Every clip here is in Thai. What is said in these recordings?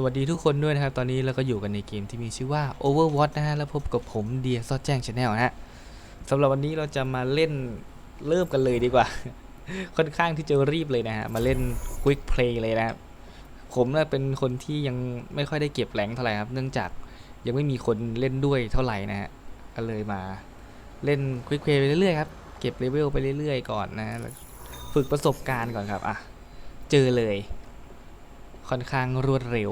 สวัสดีทุกคนด้วยนะครับ ตอนนี้เราก็อยู่กันในเกมที่มีชื่อว่า Overwatch นะฮะ แล้วพบกับผมเดียซอดแจ้งชาแนลนะฮะสำหรับวันนี้เราจะมาเล่นเริ่มกันเลยดีกว่า ค่อนข้างที่จะรีบเลยนะฮะ มาเล่น Quick Play เลยนะครับ ผมน่ะเป็นคนที่ยังไม่ค่อยได้เก็บแรงเท่าไหร่ครับ เนื่องจากยังไม่มีคนเล่นด้วยเท่าไหร่นะฮะ ก็เลยมาเล่น Quick Play ไปเรื่อยๆครับ เก็บเลเวลไปเรื่อยๆก่อนนะฮะฝึกประสบการณ์ก่อนครับ อะ เจอเลย ค่อนข้างรวดเร็ว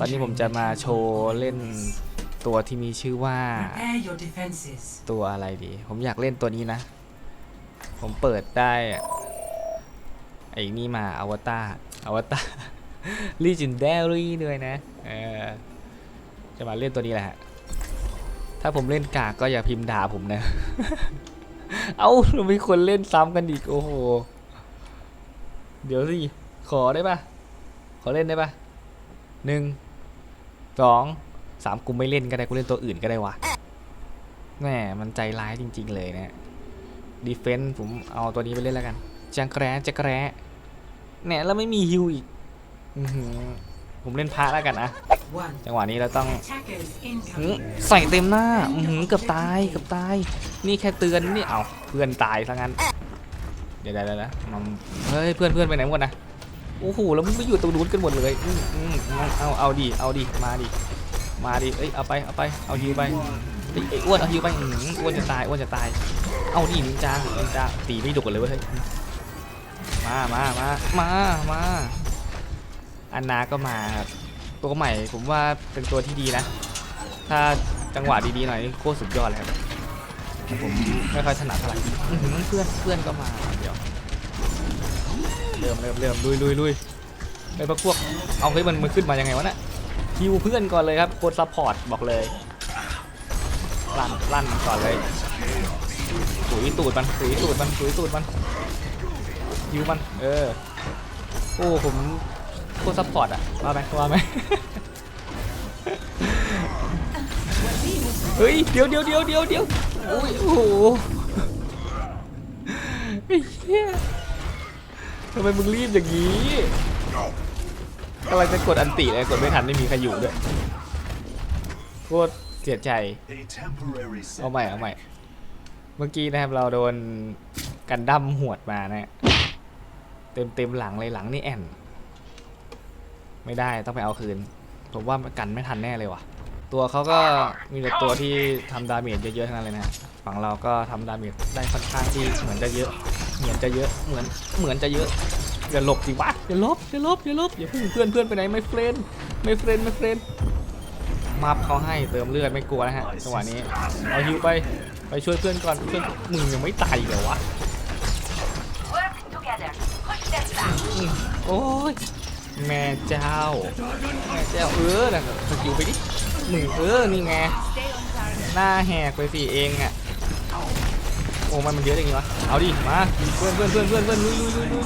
ตอนนี้ผมจะมาโชว์เล่นตัวที่มีชื่อว่า Prepare your defenses. ตัวอะไรดี ผมอยากเล่นตัวนี้นะ ผมเปิดได้อะไอ้นี่มาอวตารอวตาร Legendary ด้วยนะเออจะมาเล่นตัวนี้แหละฮะถ้าผมเล่นกากก็อย่าพิมพ์ด่าผมนะ เอ้าเรามีคนเล่นซ้ำกันอีก โอ้โห เดี๋ยวสิ ขอได้ปะ ขอเล่นได้ปะหนึ่งสองสามกูไม่เล่นก็ได้กูเล่นตัวอื่นก็ได้วะแหมมันใจร้ายจริง ๆ เลยนะดีเฟนต์ผมเอาตัวนี้ไปเล่นแล้วกันจังแกรจังแกรเนี่ยแล้วไม่มีฮิวอีกอือหือผมเล่นพระแล้วกันนะจังหวะนี้เราต้องใส่เต็มหน้าอือหือเกือบตายเกือบตาย นี่แค่เตือนนี่เอาเพื่อนตายซะงั้น เดี๋ยวเดี๋ยวเดี๋ยวนะเฮ้ยเพื่อนเพื่อนไปไหนหมดนะ โอ้โหแล้วมันไปอยู่ตรงนู้นกันหมดเลยอืมอืมเอาเอาเอาดิเอาดิมาดิมาดิเอ้ยเอาไปเอาไปเอาฮิวไปเอ้ยอ้วนเอาฮิวไปอื้อหืออ้วนจะตายอ้วนจะตาย เอาดินินจานินจาตีไม่ดุกันเลยเว้ยเฮ้ยมามามามามาอันนาก็มาครับตัวใหม่ผมว่าเป็นตัวที่ดีนะ ถ้าจังหวะดีๆหน่อยนี่โคตรสุดยอดเลยครับผมไม่ค่อยถนัดเท่าไหร่เพื่อนเพื่อนก็มาเดี๋ยว เริ่มเริ่มเริ่มลุยลุยลุยไอ้พวกพวกเอาเฮ้ยมันมันขึ้นมายังไงวะเนี่ยฮิวเพื่อนก่อนเลยครับโคตรซัพพอร์ตบอกเลยลั่นลั่นก่อนเลยถุยตูดมันถุยตูดมันถุยตูดมันฮิวมัน เออโอ้ผมโคตรซัพพอร์ตอะว่าไหมว่าไหมเฮ้ยเดี๋ยวเดี๋ยวเดี๋ยวเดี๋ยวเดี๋ยวโอ้ยโอ้โหไอ้เหี้ย ทำไมมึงรีบอย่างนี้กำลังจะกดอันติเลยกดไม่ทันไม่มีใครอยู่ด้วยโคตรเสียใจ เอาใหม่เอาใหม่ เมื่อกี้นะครับเราโดนกันดั้มหวดมานะเต็มเต็มหลังเลยหลังนี่แอนไม่ได้ต้องไปเอาคืน ผมว่ากันไม่ทันแน่เลยว่ะ ตัวเขาก็มีแต่ตัวที่ทำดาเมจเยอะๆทั้งนั้นเลยนะฮะฝั่งเราก็ทำดาเมจได้ค่อนข้างที่เหมือนจะเยอะ เหมือนจะเยอะเหมือนเหมือนจะเยอะอย่าหลบสิวะอย่าหลบอย่าหลบอย่าหลบอย่าเพิ่งเพื่อนเพื่อนไปไหนไม่เฟรนไม่เฟรนไม่เฟรนมับเขาให้เติมเลือดไม่กลัวนะฮะจังหวะนี้เอาฮิวไปไปช่วยเพื่อนก่อนเพื่อนมึงยังไม่ตายเหรอวะโอ้ยแม่เจ้าแม่เจ้าเออนะสกิลไปดิหนึ่งเออนี่ไงหน้าแหกไปสิเองอะโอ้มันมันเยอะอย่างงี้วะ เอาดิ มา เพื่อนเพื่อนเพื่อนเพื่อนเพื่อนลุยลุยลุยลุย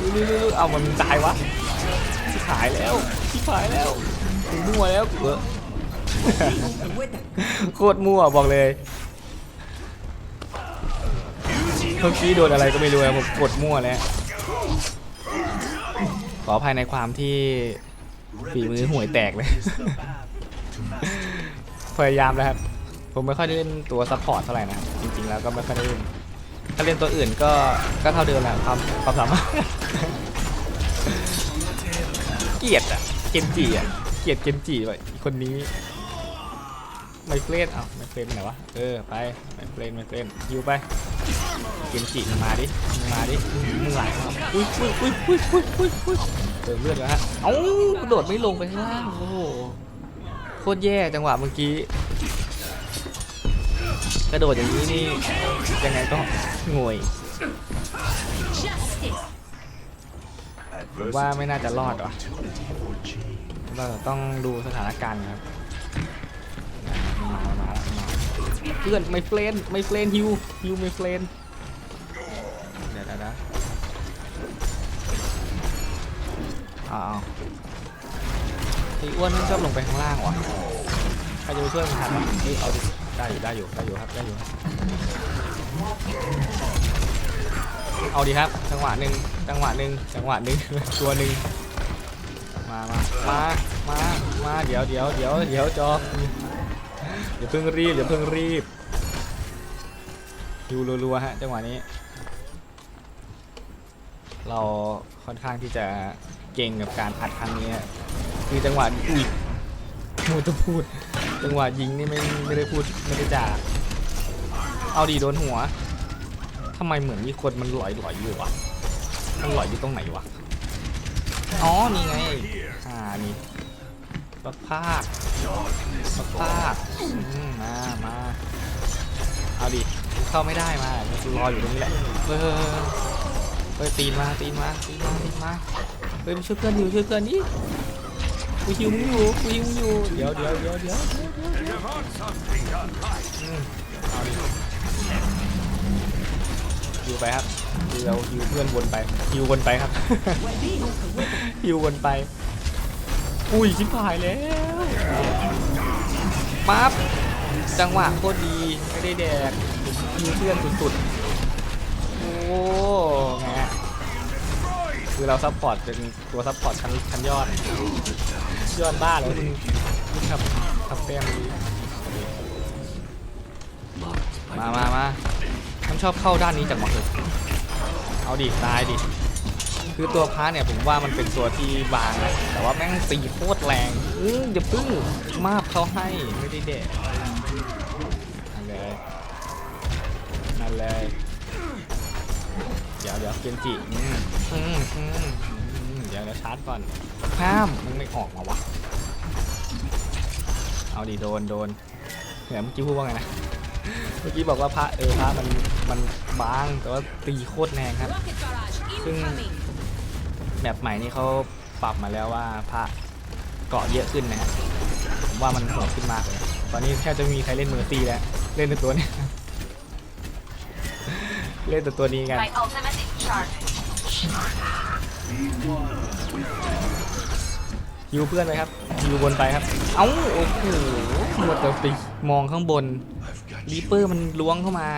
ลุยลุยลุยลุยเอามันตายวะชิบหายแล้วชิบหายแล้วมั่วแล้วเออโคตรมั่วบอกเลยเมื่อกี้โดนอะไรก็ไม่รู้นะผมกดมั่วแล้วขออภัยในความที่ฝีมือห่วยแตกเลย พยายามแล้วครับ ผมไม่ค่อยได้เล่นตัวซัพพอร์ตเท่าไหร่นะ จริงๆแล้วก็ไม่ค่อยได้เล่น ถ้าเล่นตัวอื่นก็ก็เท่าเดิมแหละความความสามารถ เกลียดอะเกนจิอะเกลียดเกนจิไปคนนี้ไม่เฟรนเอาไม่เฟรนไหนวะเออไปไม่เฟรนไม่เฟรนยิวไปเกมจิมึงมาดิมึงมาดิมึงไหลอุ้ยอุ้ยอุ้ยอุ้ยอุ้ยอุ้ยอุ้ยเติมเลือดแล้วฮะเอ้ากระโดดไม่ลงไปข้างล่างโอ้โหโคตรแย่จังหวะเมื่อกี้กระโดดอย่างนี้นี่ ยังไงก็งวย adversity ว่าไม่น่าจะรอดว่ะ opportunity for change. เราต้องดูสถานการณ์ครับมามามามาเพื่อนไม่เฟรนไม่เฟรนฮิวฮิวไม่เฟรนเดี๋ยวเดี๋ยวเดี๋ยวอ้าวไอ้อ้วนมันชอบลงไปข้างล่างวะใครจะไปช่วยมันทันวะเฮ้ยเอาดิได้อยู่ได้อยู่ได้อยู่ครับได้อยู่ เอาดีครับ จังหวะหนึ่งจังหวะหนึ่งจังหวะหนึ่ง ตัวหนึ่งมามามามามาเดี๋ยวเดี๋ยวเดี๋ยวเดี๋ยวจอเดี๋ยวเพิ่งรีบเดี๋ยวเพิ่งรีบฮิวรัวๆฮะจังหวะนี้ เราค่อนข้างที่จะเก่งกับการอัดครั้งนี้คือจังหวะอุ้ยมูจะพูด จังหวะยิงนี่ไม่ไม่ได้พูดไม่ได้จ่า เอาดีโดนหัวทำไมเหมือนมีคนมันหลอยหลอยอยู่วะมันหลอยอยู่ตรงไหนวะอ๋อนี่ไงอ่านี่ปักภาคปักภาคมามาเอาดิเข้าไม่ได้มารออยู่ตรงนี้แหละเออเฮ้ยตีนมาตีนมาตีนมาตีนมาเฮ้ยมาช่วยเพื่อนอยู่ช่วยเพื่อนนี่กูฮิวมึงอยู่กูฮิวมึงอยู่เดี๋ยวเดี๋ยวเดี๋ยวเดี๋ยวเอาดิ ฮิวไปครับฮิวเราฮิวเพื่อนวนไปฮิววนไปครับ ฮิววนไป อุ้ยชิบหายแล้วปั๊บจังหวะโคตรดีไม่ได้แดกฮิวเพื่อนสุดๆ โอ้แงคือเราซัพพอร์ตเป็นตัวซัพพอร์ตชั้นชั้นยอด ยอดบ้าเลยนี่ครับทับแต้มดีมามามา ชอบเข้าด้านนี้จากหมอเถอเอาดิตายดิ คือตัวพระเนี่ยผมว่ามันเป็นตัวที่บางนะแต่ว่าแม่งตีโคตรแรงอืออย่าพึ่งมาบเขาให้ไม่ได้เด็ดนั่นเลยนั่นเลยเดี๋ยวเดี๋ยวเกนจิอืมอืมอืมเดี๋ยวเดี๋ยวชาร์จก่อนห้ามมันไม่ออกมาวะเอาดิโดนโดนเดี๋ยวเมื่อกี้พูดว่าไงนะ เมื่อกี้บอกว่าพระเออพระมันมันบางแต่ว่าตีโคตรแรงครับซึ่งแบบใหม่นี่เขาปรับมาแล้วว่าพระเกาะเยอะขึ้นนะฮะผมว่ามันโหดขึ้นมากเลย ตอนนี้แค่จะไม่มีใครเล่นเมอร์ซี่แล้ว เล่นแต่ตัวเนี้ย เล่นแต่ตัวนี้กัน My ultimate is charging. ฮิวเพื่อนไปครับฮิวบนไปครับ เอ้า โอ้โหหมดแต่ไปมองข้างบน I've got รีเปอร์มันล้วงเข้ามา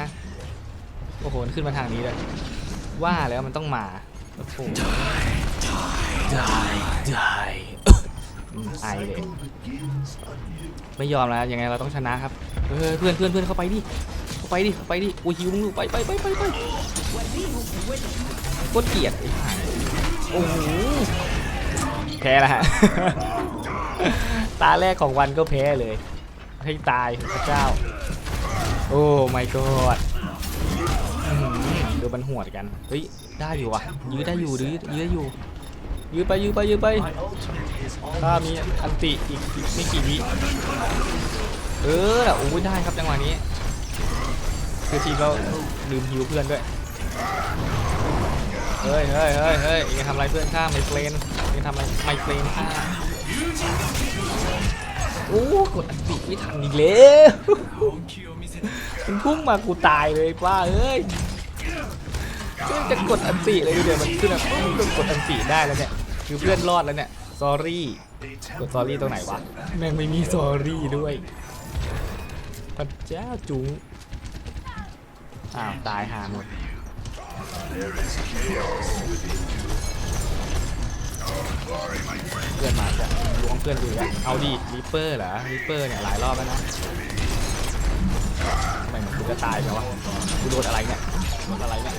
โอ้โหขึ้นมาทางนี้เลยว่าแล้วมันต้องมาโอ้โหได้ได้อืมไอเลยไม่ยอมแล้วยังไงเราต้องชนะครับเพื่อนเพื่อนเพื่อนเข้าไปดิเข้าไปดิเข้าไปดิโอ้ยหิวมึงอยู่ไปไปไปไปไปโคตรเกลียดไอ้ห่าโอ้โหแพ้แล้วฮะตาแรกของวันก็แพ้เลยให้ตายพระเจ้า อ้ my god อื้อหือดูมันหวดกัน เฮ้ย ได้อยู่วะยื้อได้อยู่ยื้อยื้ออยู่ ยื้อไปยื้อไปยื้อไป ถ้ามีอันติอีกอีกไม่กี่วิเออโอ้ยได้ครับจังหวะนี้ คือทีมเราลืมฮิวเพื่อนด้วย เฮ้ยเฮ้ยเฮ้ยเฮ้ยย่าทำอะไรเพื่อนข้าไมเฟรนย่าทำอะไรไมเฟรนข้าโอ้กดอันติไม่ทันอีกแล้ว มันพุ่งมากูตายเลยป้าเอ้ยเพื่อนจะกดอันติเลยดูเดี๋ยวมันขึ้นแบบต้องกดอันติได้แล้วเนี่ยคือเพื่อนรอดแล้วเนี่ย s อรี่ a กดสอรี่ตรงไหนวะแม่งไม่มีสอรี่ด้วยพระเจ้าจุงอ้าวตายหาหมดเพื่อนมาจะล้วงเพื่อนดูอะเอาดิริปเปอร์เหรอริปเปอร์เนี่ยหลายรอบแล้วนะ ทำไมเหมือนกูจะตายไปวะกูโดนอะไรเนี่ยโดนอะไรเนี่ย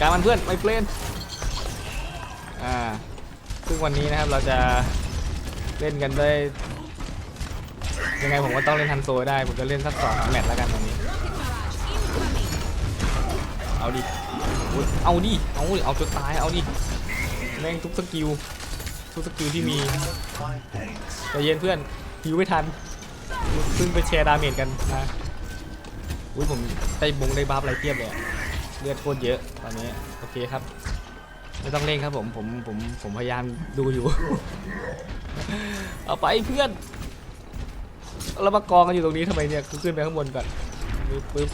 การมันเพื่อนไม่เปลนอ่าซึ่งวันนี้นะครับเราจะเล่นกันได้ยังไงผมก็ต้องเล่นทันโซได้ ผมจะเล่นสักสองแมตช์แล้วกันวันนี้ เอาดิอุ๊ยเอาดิ เอาดิ เอาจนตาย เอาดิ แม่งทุกสกิล ทุกสกิลที่มีใจเย็นเพื่อนฮิวไม่ทัน เพิ่งไปแชร์ดาเมจกันนะอุ้ยผมได้บงได้บัฟอะไรเทียบเลยเลือดโคตรเยอะตอนนี้โอเคครับไม่ต้องเร่งครับผมผมผมผมพยายามดูอยู่ เอาไปเพื่อนเรามากองกันอยู่ตรงนี้ทำไมเนี่ยคือขึ้นไปข้างบนก่อนปึ๊บปึ๊บ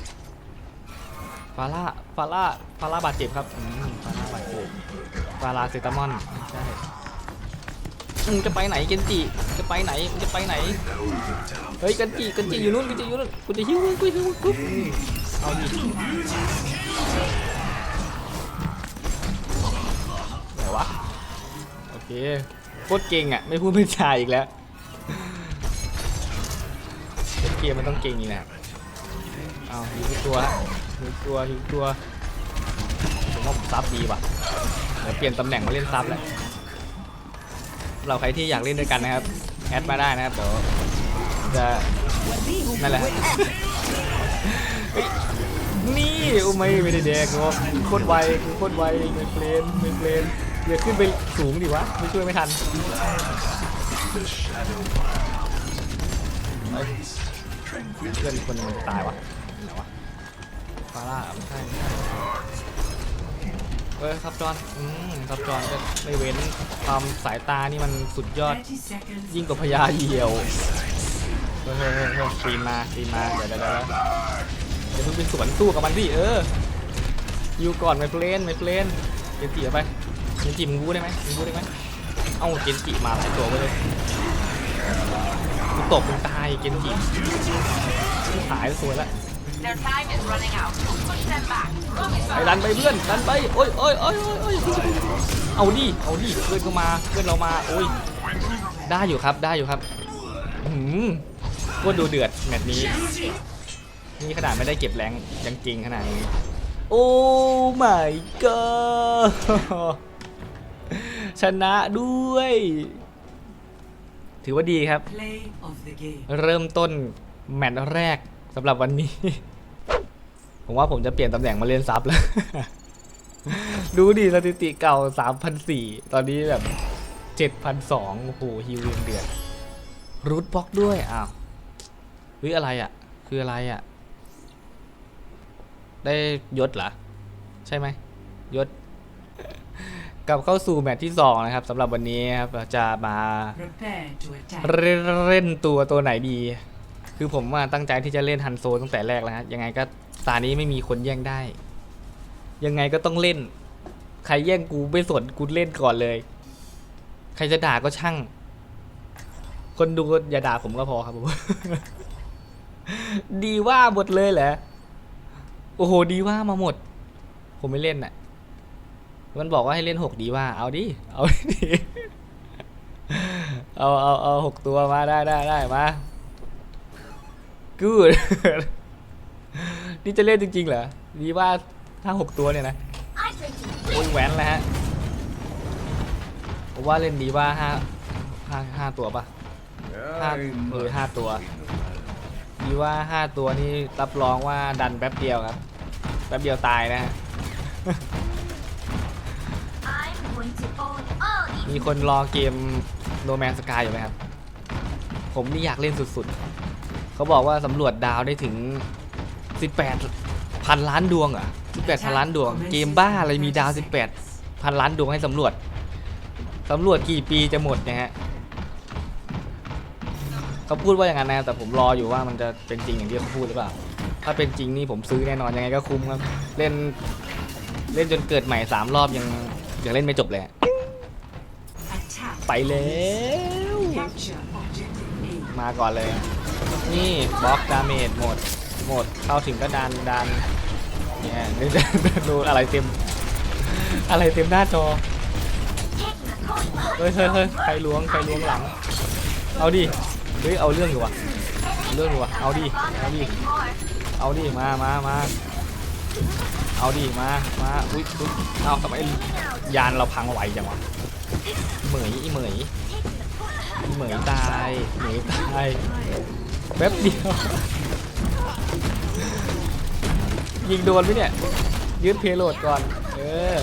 ฟาร่าฟาร่าฟาร่าบาดเจ็บครับฟาร่าบาดเจ็บฟาร่าเซตามอนใช่ มึงจะไปไหนเกนจิจะไปไหนมึงจะไปไหน เฮ้ยเกันจิเกันจิอยู่นู่นเกันจิอยู่นู่นกูจะหิ้วมึงกูจะหิ้วกูเอาดิไหนวะ โอเคโคตรเก่งอะ ไม่พูดไม่จาอีกแล้วเกมมันต้องเก่งอีกนะเอาหิวตัวหิวตัวหิวตัวผมว่าผมซับดีว่ะเดี๋ยวเปลี่ยนตำแหน่งมาเล่นซับแล้ว สำหรับใครที่อยากเล่นด้วยกันนะครับแอดมาได้นะครับเดี๋ยวจะนั่นแหละนี่โอ้ไม่ไม่ได้แดกหรอกโคตรไวโคตรไวไม่เพลนไม่เพลนอย่าขึ้นไปสูงดิวะไม่ช่วยไม่ทันเพื่อนคนนึงตายวะไหนวะฟาร่าไม่ใช่ ไม่ใช่เอ้ยครับจอนอืมครับจอนก็ไม่เว้นความสายตานี่มันสุดยอด30 seconds. ยิ่งกว่าพญาเหยี่ยวเฮ้ยเฮ้ยเฮ้ยเฮ้ยปีนมาปีนมาเดี๋ยวเดี๋ยวเดี๋ยวเดี๋ยวเพิ่งเป็นสวนสู้กับมันดิเอออยู่ก่อนไม่เพลนไม่เพลนเจนจิเอาไปเจนจิมึงบู๊ได้ไหมมึงบู๊ได้ไหมเอ้าเจนจิมาหลายตัวไปเลยกูตบมึงตายเจนจิหายสวยละ Their time is running out. Push them back. Move ไปดันไปเพื่อนดันไปโอ้ยโอ้ยโอ้ยโอ้ยโอ้ยเอาดิเอาดิเพื่อนก็มาเพื่อนเรามาโอ้ยได้อยู่ครับได้อยู่ครับหืมก็ดูเดือดแมตช์นี้นี่ขนาดไม่ได้เก็บแรงยังจริงขนาดนี้โอ้ my god ชนะด้วย ถือว่าดีครับ Play of the game. เริ่มต้นแมตช์แรก สำหรับวันนี้ ผมว่าผมจะเปลี่ยนตำแหน่งมาเล่นซับแล้ว ดูดิสถิติเก่า 3,004 ตอนนี้แบบ 7,002 โอ้โหฮิวเวียงเดือดรูทบล็อกด้วย อ้าวเฮ้ยอะไรอะ คืออะไรอะ ได้ยศเหรอ ใช่ไหมยศกลับเข้าสู่แมตช์ที่ 2 นะครับสำหรับวันนี้ครับเราจะมา Prepare to attack. เล่นเล่นตัวตัวไหนดี คือผมว่าตั้งใจที่จะเล่นฮันโซตั้งแต่แรกแล้วฮะยังไงก็ตานี้ไม่มีคนแย่งได้ ยังไงก็ต้องเล่น ใครแย่งกูไม่สนกูเล่นก่อนเลย ใครจะด่าก็ช่าง คนดูก็อย่าด่าผมก็พอครับผมดีว่าหมดเลยเหรอโอ้โหดีว่ามาหมด ผมไม่เล่นอะ มันบอกว่าให้เล่นหกดีว่า เอาดิ เอาดิ เอาเอาเอาหกตัวมาได้ได้ได้มา กูดนี่จะเล่นจริงๆเหรอดีว่าถ้าหกตัวเนี่ยนะโอ้ยแหวนแล้วฮะผมว่าเล่นดีว่าห้าห้าห้าตัวปะห้าเออห้าตัว ดีว่าห้าตัวนี่รับรองว่าดันแป๊บเดียวครับ แป๊บเดียวตายนะฮะมีคนรอเกมโนแมนสกายอยู่ไหมครับ ผมนี่อยากเล่นสุดๆ เขาบอกว่าสำรวจดาวได้ถึง 18พันล้านดวงเหรอะ18พันล้านดวง เกมบ้าอะไรมีดาว 18พันล้านดวงให้สำรวจสำรวจกี่ปีจะหมดเนะฮะเขาพูดว่าอย่างนั้นนะแต่ผมรออยู่ว่ามันจะเป็นจริงอย่างที่เขาพูดหรือเปล่า ถ้าเป็นจริงนี่ผมซื้อแน่นอนยังไงก็คุ้มครับ เล่นเล่นจนเกิดใหม่สามรอบยังยังเล่นไม่จบเลยอะ Attack. ไปแล้ว Capture objective A. มาก่อนเลย นี่บล็อกดาเมจหมดหมดเข้าถึงก็ดันดันเนี่ยดูดูอะไรเต็ม อะไรเต็มหน้าจอเฮ้ยเฮ้ยเฮ้ยใครล้วงใครล้วงหลัง เอาดิเฮ้ยเอาเรื่องอยู่วะเรื่องอยู่วะเอาดิเอาดิเอาดิมามามาเอาดิมามาอุ้ยอุ้ยเอาทำไมยานเราพังไวจังวะเหมยอีเหมยเหมยตายเหมยตาย แป๊บเดียว ยิงโดนไหมเนี่ย ยืดเพลโหลดก่อน เออ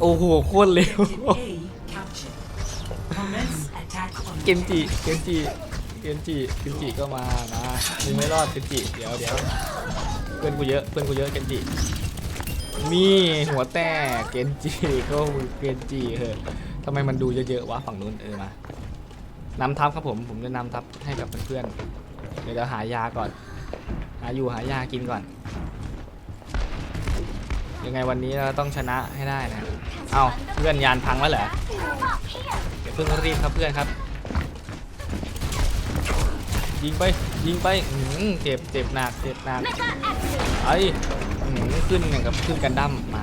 โอ้โห โคตรเร็ว เกนจิ เกนจิ เกนจิ เกนจิก็มา มามึงไม่รอด เกนจิ เดี๋ยวเดี๋ยวเพื่อนกูเยอะ เพื่อนกูเยอะเกนจิ นี่หัวแตก เกนจิ ก็เกนจิเหอะทำไมมันดูเยอะๆวะฝั่งนู้นเออมา นำทัพครับผม ผมจะนำทัพให้กับเพื่อนๆ เดี๋ยวจะหายาก่อน หาอยู่หายากินก่อน ยังไงวันนี้เราต้องชนะให้ได้นะ เอาเพื่อนยานพังแล้วเหรอเดี๋ยวเพิ่งรีบครับเพื่อนครับ ยิงไปยิงไปอื้อหือเจ็บเจ็บหนักเจ็บหนักไอ้ขึ้นอย่างกับขึ้นกันดั้มมา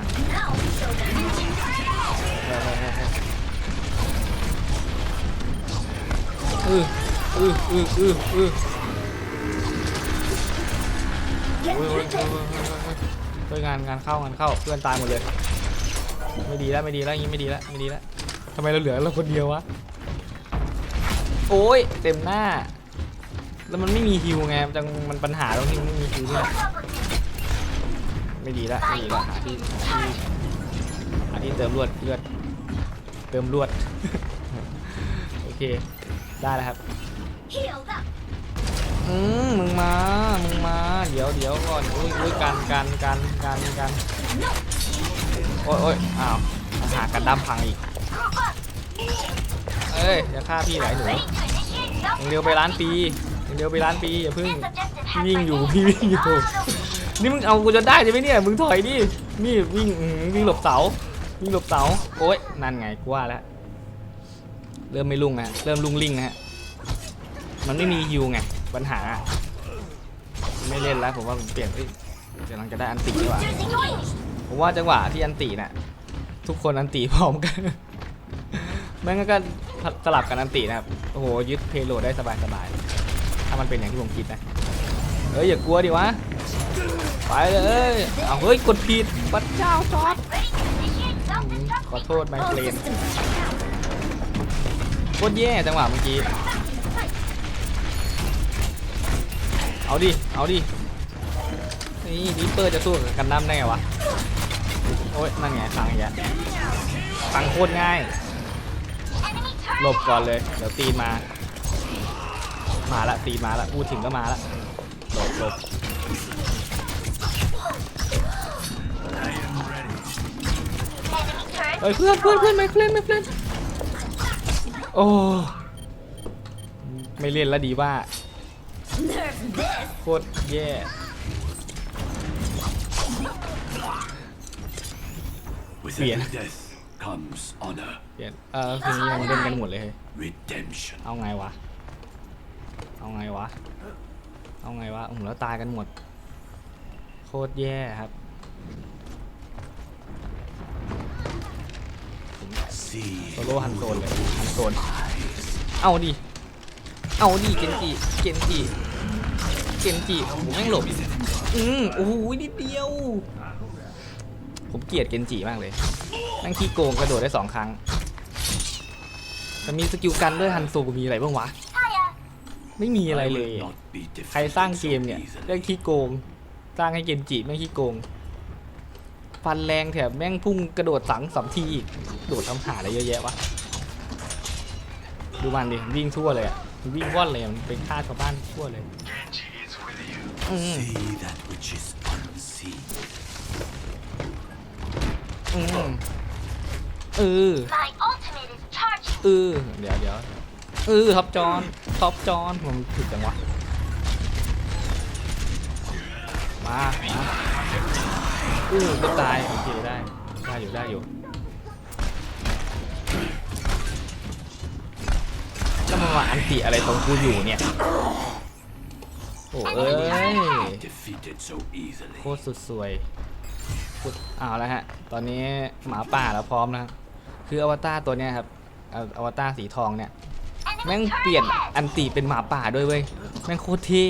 ออเออเออเออเออโอ้ยโอ้ยโอ้ยโอ้ยโอ้ยโอ้ยงานงานเข้างานเข้าเพื่อนตายหมดเลย ไม่ดีแล้วไม่ดีแล้วอย่างงี้ไม่ดีแล้วไม่ดีแล้วทำไมเราเหลือเราคนเดียววะโอ้ยเต็มหน้า แล้วมันไม่มีฮิวไงจังมันปัญหาตรงที่มันไม่มีฮิวเนี่แหละไม่ดีละไม่ดีละหาที่หาที่หาที่เติมเลือดเลือดเติมเลือดโอเค ได้แล้วครับ Healed up. อืมมึงมา มึงมา เดี๋ยวเดี๋ยวก่อนอุ้ยอุ้ยกันกันกันกันกันโอ้ยโอ้ยอ้าวหากันดั้มพังอีก Group up. เอ้ยอย่าฆ่าพี่ไหนหนู Ready to initiate ยังเร็วไปร้านปียังเร็วไปร้านปีอย่าเพึ่ง This objective has วิ่ง my อยู่ name. พี่วิ่งอยู่ Follow the นี่มึงเอากูจนได้ใช่ไหมเนี่ย มึงถอยดิ นี่วิ่งอื้อหือวิ่งหลบเสา วิ่งหลบเสา โอ้ยนั่นไงกูว่าแล้ว เริ่มไม่ลุ่งนะเริ่มลุ่งลิงนะฮะมันไม่มีฮิวไงปัญหา ไม่เล่นแล้วผมว่าผมเปลี่ยนเอ้ยกำลังจะได้อันติดีกว่าผมว่าจังหวะที่อันติน่ะทุกคนอันติพร้อมกันแม่งก็สลับกันอันตินะครับโอ้โหยึดเพโลได้สบายๆถ้ามันเป็นอย่างที่ผมคิดนะเฮ้ยอย่ากลัวดิวะไปเลยเอาเฮ้ยกดผิดพระเจ้าจอดขอโทษไมเกรน โคตรแย่จังหวะเมื่อกี้ เอาดิ เอาดิ นี่ดิปเปอร์จะสู้กับกันดั้มได้ไงวะ โอ้ยนั่นไงฟังอีกแล้วฟังโคตรง่าย หลบก่อนเลย เดี๋ยวตีมา มาละตีมาละพูดถึงก็มาละหลบหลบเอ้ยเพื่อนเพื่อนเพื่อนไม่เล่นไม่เล่น โอ้ ไม่เล่นแล้วดีว่า Nerf this. โคตรแย่ With Yeah. every death comes honor, เปลี่ยนเออคืนนี้ยังเล่นกันหมดเลยเฮ้ย redemption. เอาไงวะ เอาไงวะ เอาไงวะโอ้โหแล้วตายกันหมด โคตรแย่ครับ โซโล่ฮันโซนเลยฮันโซน เอาดิ เอาดิเกนจิ เกนจิ เกนจิโอ้โหแม่งหลบอืมโอ้โหนิดเดียว ผมเกลียดเกนจิมากเลยแม่งขี้โกงกระโดดได้สองครั้งแต่มีสกิลกันด้วยฮันโซมีอะไรบ้างวะ ไม่มีอะไรเลย ใครสร้างเกมเนี่ยเรื่องขี้โกง สร้างให้เกมจิแม่ขี้โกง ฟันแรงแถมแม่งพุ่งกระโดดสังสามทีอีกโดดทำหาอะไรเยอะแยะวะดูมันดิวิ่งทั่วเลยอะมันวิ่งว่อนเลยอะมันเป็นฆ่าชาวบ้านทั่วเลยอืม See that which is unseen. อืมเออ My ultimate is charging. เออเดี๋ยวเดี๋ยวเออท็อปจอนท็อปจอนผมผิดจังวะมามา อู้ก็ตายโอเคได้ได้อยู่ได้อยู่ก็มามาอันติอะไรตรงกูอยู่เนี่ยโอ้เอ้ย Defeated so easily. โคตรสุดสวยสุดเอาแล้วฮะ ตอนนี้หมาป่าเราพร้อมนะครับคืออวตารตัวเนี้ยครับเอาอวตารสีทองเนี่ยแม่ง Enemy เปลี่ยน turret ahead. อันติเป็นหมาป่าด้วยเว้ยแม่งโคตรเท่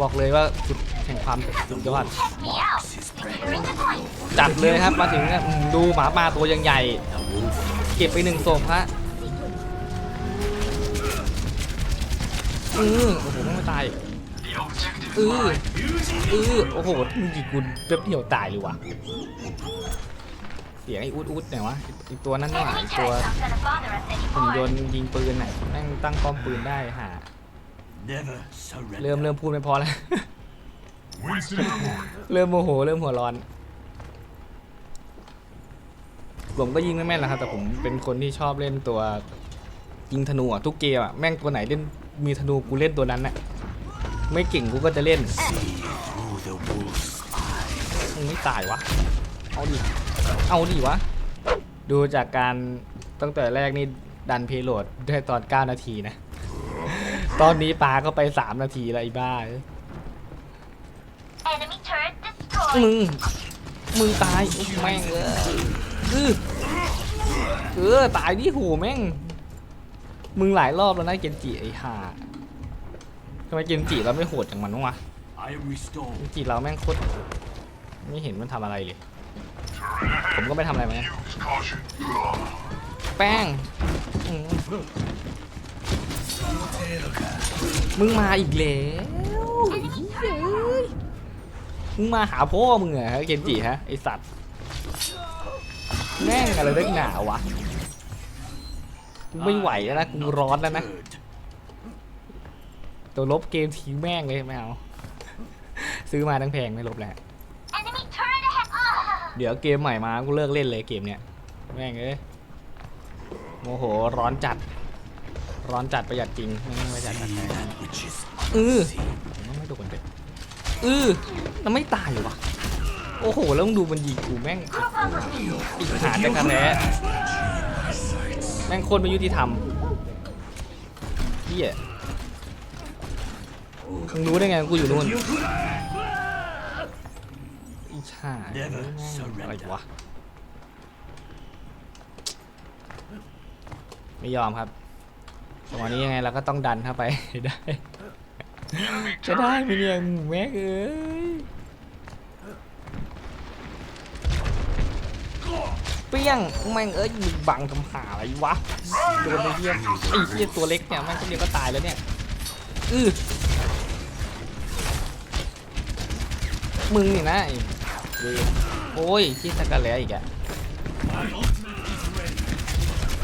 บอกเลยว่าสุด แห่งความสุดยอด Check me out. This is bread. Bring the point. จัดเลยครับมาถึงเนี่ยอืมดูหมาป่าตัวยังใหญ่ The wolf เก็บไปหนึ่งศพฮะอือโอ้โหไม่ตายอืออือโอ้โหมึงยิงกูแป๊บเดียวตายเลยว่ะเสียงไอ้อุดอุดไหนวะอีกตัวนั้นน่ะ Enemy อีกตัว turret's not gonna bother us หุ่นย anymore. นต์ยิงปืนน่ะแม่งตั้งป้อมปืนได้หา never surrender. เริ่มเริ่มพูดไม่พอแล้ว เริ่มโมโหเริ่มหัวร้อน ผมก็ยิงไม่แม่นนะครับแต่ผมเป็นคนที่ชอบเล่นตัวยิงธนูอะทุกเกมอะแม่งตัวไหนเล่นมีธนูกูเล่นตัวนั้นน่ะไม่เก่งกูก็จะเล่นมึงไม่ตายวะเอาดิเอาดิวะดูจากการตั้งแต่แรกนี่ดันเพลโหลดได้ตอน 9 นาทีนะ ตอนนี้ปาก็ไป 3 นาทีแล้วไอ้บ้าเอ้ย Enemy turret destroyed. มึง มึงตายแม่งเออเออเออตายดิโหแม่ง มึงหลายรอบแล้วนะเกนจิไอ้ห่าทำไมเกนจิเราไม่โหดอย่างมันวะเกนจิเราแม่งโคตรไม่เห็นมันทำอะไรเลย ผมก็ไม่ทำอะไรมันแป้ง มึงมาอีกแล้ว มึงมาหาพ่อมึงเหรอฮะเกนจิฮะไอสัตว์แม่งอะไรเล็กหนาวะกูไม่ไหวแล้วนะกูร้อนแล้วนะ Bird. ตัวลบเกมทิ้งแม่งเลยไม่เอาซื้อมาทั้งแพงไม่ลบแล้ว Enemy turret ahead. Ah! เดี๋ยวเกมใหม่มากูเลิกเล่นเลยเกมเนี้ยแม่งเอ้ยโมโหร้อนจัด ร้อนจัดประหยัดจริงไม่ไม่ประหยัดจัด See แพง that which is Ừ. unseen. มันไม่โดนเลย เออมันไม่ตายวะโอ้โห แล้วมึงดูมันยิงกูแม่งอีกหาจะกระแร้แม่งโคตรไม่ยุติธรรมเฮียมึงรู้ได้ไงกูอยู่นู่นอีช่าอะไรวะไม่ยอมครับจังหวะนี้ยังไงเราก็ต้องดันเข้าไปให้ได้ จะได้ไหมเนี่ยหมูแม่งเอ้ยเปี้ยงแม่งเอ้ยมึงบังทำหาอะไรวะโดนไอ้เหี้ยไอ้เหี้ยตัวเล็กเนี่ยแม่งก็เดียวก็ตายแล้วเนี่ยอือมึงนี่นะไอ้เวรโอ้ยที่สกัดแล้วอีกอะ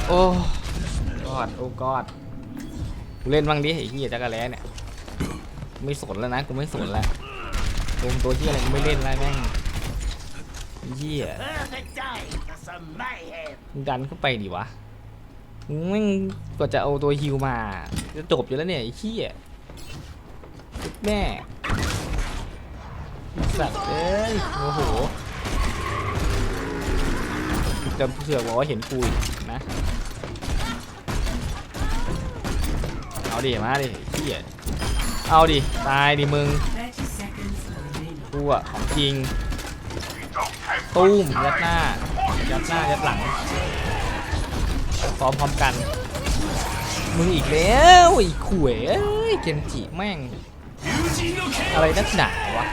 โอ้กอดโอ้กอดกูเล่นบ้างดิไอ้เหี้ยจักรแล้เนี่ย ไม่สนแล้วนะกูไม่สนแล้วตัวตัวที่อะไรกูไม่เล่นแล้วแม่งเหี้ยดันเข้าไปดิวะมึงแม่งกว่าจะเอาตัวฮิวมาจะจบอยู่แล้วเนี่ยไอ้เหี้ยแม่สัตว์เอ้ยโอ้โหจะเสือกบอกว่าเห็นกูนะ เอาดิมาดิเหี้ย เอาดิ ตายดิมึงกูอะของจริง ตุ้มยัดหน้า ยัดหน้า ยัดหลังพร้อมพร้อมกัน มึงอีกแล้วอีกข่วยเอ้ยเกนจิแม่ง อะไรนักหนาวะ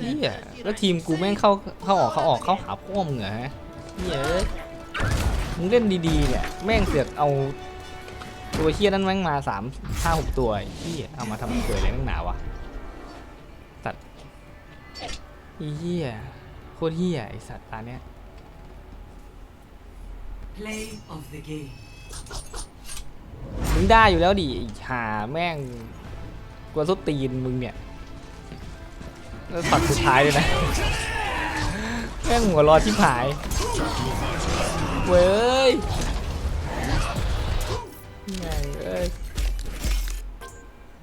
เฮียแล้วทีมกูแม่งเข้าเข้าออกเข้าออกเข้าหาพ่อมึงเหรอฮะเฮีย มึงเล่นดีๆเนี่ยแม่งเสือกเอาตัวเฮียนั้นแม่งมาสามห้าหกตัวไอ้เฮียเอามาทำเกิดอะไรนักหนาวะสัตว์ไอ้เฮียโคตรเฮียไอสัตว์ตาเนี้ย Play of the game. มึงได้อยู่แล้วดิไอ้หาแม่งกวนส้นตีนมึงเนี่ยแล้วฝักสุดท้ายเลยนะ แม่งหัวเรอที่ผาย เว้ยแม่งเอ้ย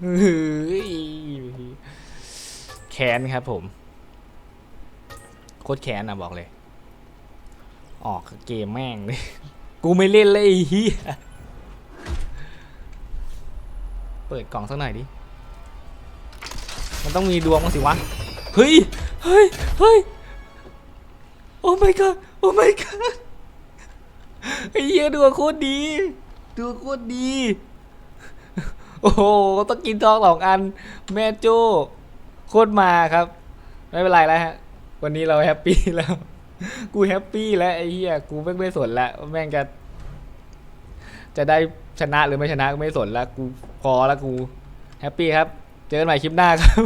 เฮ้ยแค้นครับผม โคตรแค้นนะบอกเลย ออกเกมแม่งเลยกูไม่เล่นเลยไอ้เหี้ยเปิดกล่องสักหน่อยดิ มันต้องมีดวงมั้างสิวะ เฮ้ย เฮ้ย เฮ้ย โอ้ my god โอ้ my god ไอ้เหี้ยดวงโคตรดีดวงโคตรดี โอ้โหต้องกินทองสองอัน แม่โจ้โคตรมาครับ ไม่เป็นไรแล้วฮะ วันนี้เราแฮปปี้แล้ว กูแฮปปี้แล้วไอ้เหี้ยกูไม่ไม่สนแล้วแม่งจะ จะได้ชนะหรือไม่ชนะก็ไม่สนแล้วกูพอแล้วกูแฮปปี้ครับ เจอกันใหม่คลิปหน้าครับ